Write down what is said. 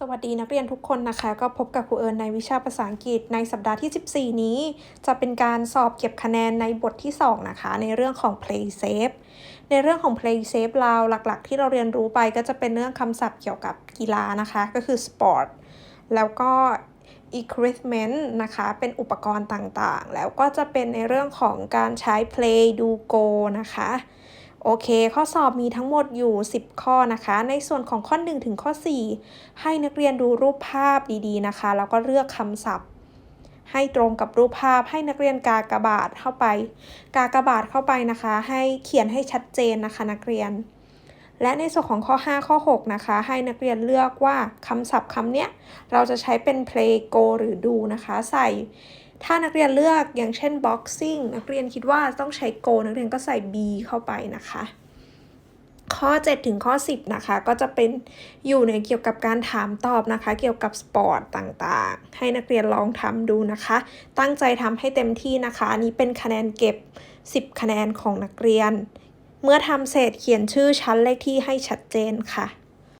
สวัสดีนักเรียนทุกคนนะคะ ก็พบกับครูเอิญในวิชาภาษาอังกฤษในสัปดาห์ที่ 14 นี้ จะเป็นการสอบเก็บคะแนนในบทที่ 2 นะคะ ในเรื่องของ play safe ในเรื่องของ play safe เราหลักๆ ที่เราเรียนรู้ไปก็จะเป็นเรื่องคำศัพท์เกี่ยวกับกีฬานะคะ ก็คือ sport แล้วก็ equipment นะคะ เป็นอุปกรณ์ต่างๆ แล้วก็จะเป็นในเรื่องของการใช้ play do go นะคะ โอเค ข้อสอบมีทั้งหมดอยู่ 10 ข้อนะคะ ในส่วนของข้อ 1 ถึงข้อ 4 ให้นักเรียนดูรูปภาพดีๆนะคะ แล้วก็เลือกคำศัพท์ ให้ตรงกับรูปภาพให้นักเรียนกากบาทเข้าไป กากบาทเข้าไปนะคะ ให้เขียนให้ชัดเจนนะคะนักเรียน และในส่วนของข้อ 5 ข้อ 6 นะคะ ให้นักเรียนเลือกว่าคำศัพท์คำเนี้ยเราจะใช้เป็น play go หรือ do นะคะ ใส่ ถ้านักเรียนเลือกอย่างเช่น boxing นักเรียนคิดว่าต้องใช้ go นักเรียนก็ใส่ b เข้าไปนะคะ ข้อ 7 ถึงข้อ 10 นะคะ ก็จะเป็นอยู่ในเกี่ยวกับการถามตอบนะคะ เกี่ยวกับสปอร์ตต่างๆ ให้นักเรียนลองทำดูนะคะ ตั้งใจทำให้เต็มที่นะคะ อันนี้เป็นคะแนนเก็บ 10 คะแนนของนักเรียน เมื่อทำเสร็จเขียนชื่อชั้นเลขที่ให้ชัดเจนค่ะ